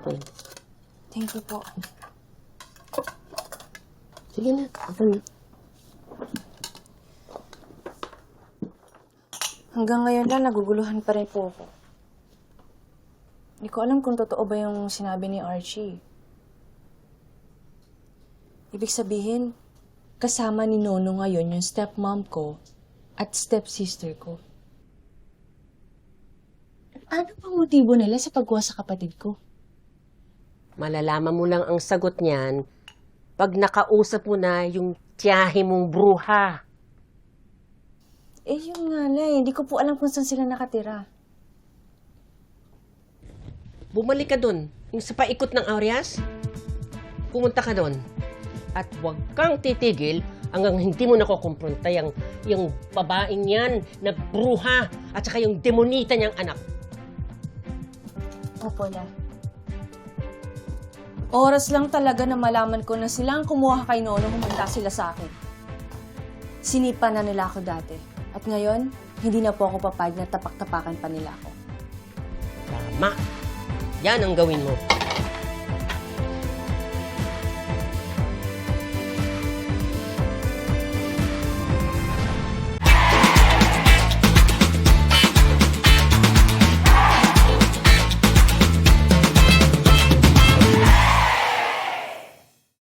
Okay. Thank you po. Sige na. Open. Hanggang ngayon lang, naguguluhan pa rin po ako. Hindi ko alam kung totoo ba yung sinabi ni Archie. Ibig sabihin, kasama ni Nono ngayon yung stepmom ko at stepsister ko. Ano bang motibo nila sa pagkuha sa kapatid ko? Malalaman mo lang ang sagot niyan pag nakausap mo na yung tiyahe mong bruha. Eh, yun nga eh. Hindi ko po alam kung saan sila nakatira. Bumalik ka doon. Yung sa paikot ng Aureas, pumunta ka doon. At huwag kang titigil hanggang hindi mo nakukumpronta yung, yung babaeng yan na bruha at saka yung demonita niyang anak. Opo na. Oras lang talaga na malaman ko na sila ang kumuha kay Nono humanda sila sa akin. Sinipa na nila ako dati. At ngayon, hindi na po ako papayag na tapak-tapakan pa nila ako. Tama. Yan ang gawin mo.